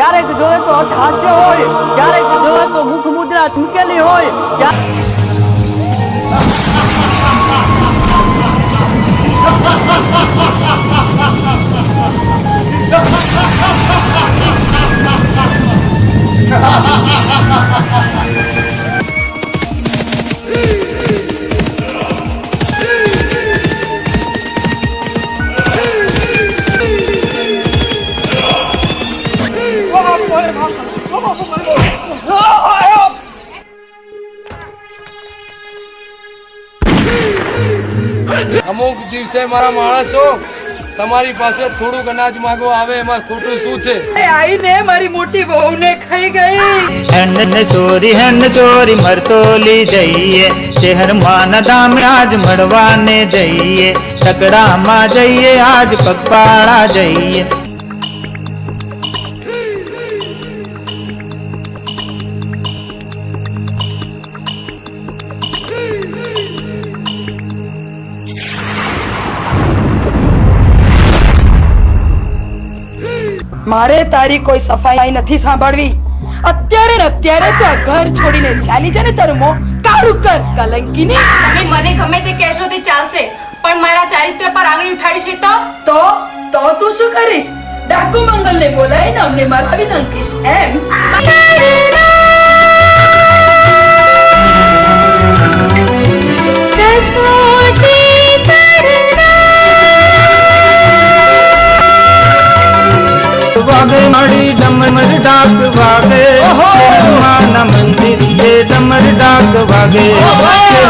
જોવે તો અટ હાસ્ય હોય ક્યારેક જોવે તો મુખ મુદ્રા ચૂકેલી હોય ક્યારેક અમુક દિવસે મારા માણસો તમારી પાસે થોડુંક અનાજ માગો આવે એમાં ખોટું શું છે? આઈને મારી મોટી વહુને ખાઈ ગઈ. હેન ચોરી હેન ચોરી મરતોલી જઈએ. શહેરમાં નદામે આજ મળવાને જઈએ. તકડામાં જઈએ આજ પગપાળા જઈએ. મારે તારી કોઈ સફાઈ નથી સાંભળવી. અત્યારે ને અત્યારે તો ઘર છોડીને ચાલી જા ને તારું મોં કાળું કર કલંકીની. તમે મને ગમે તે કહેશો તે ચાલશે. પણ મારા ચારિત્ર પર આંગળી ઉઠાડી છે તો? તો તો તું શું કરીશ? ડાકુ મંગલને બોલાવીને અમને મરાવી નાખીશ એમ? डाक वागे हनुमान मंदिर ये डमर डाक वागे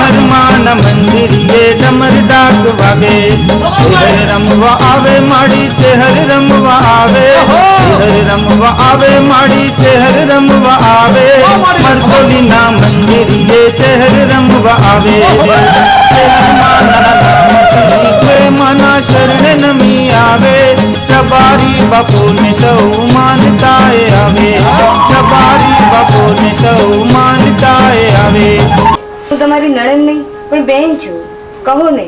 हनुमान मंदिर ये डमर डाक वागे रमवा आवे माड़ी ते हर रमवा आवे। हर रमवा आवे माड़ी ते हर रमवा आवे। मरकोली ना मंदिर ये चेहर रमवा आवे। माना शरण नमी आवे। तबारी बापू તમારી નણંદ નહીં, પણ બેન છું. કહો ને.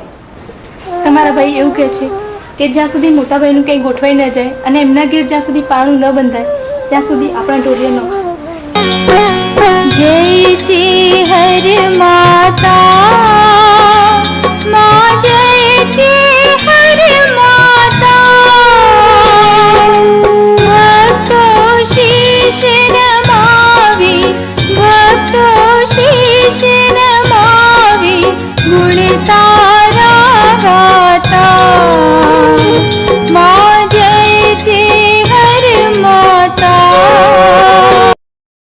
તમારા ભાઈ એવું કહે છે કે જ્યાં સુધી મોટા ભાઈનું કંઈ ગોઠવાઈ ન જાય અને એમના ઘેર જ્યાં સુધી પાણું ન બંધાય, ત્યાં સુધી આપણા ટોળીએ ન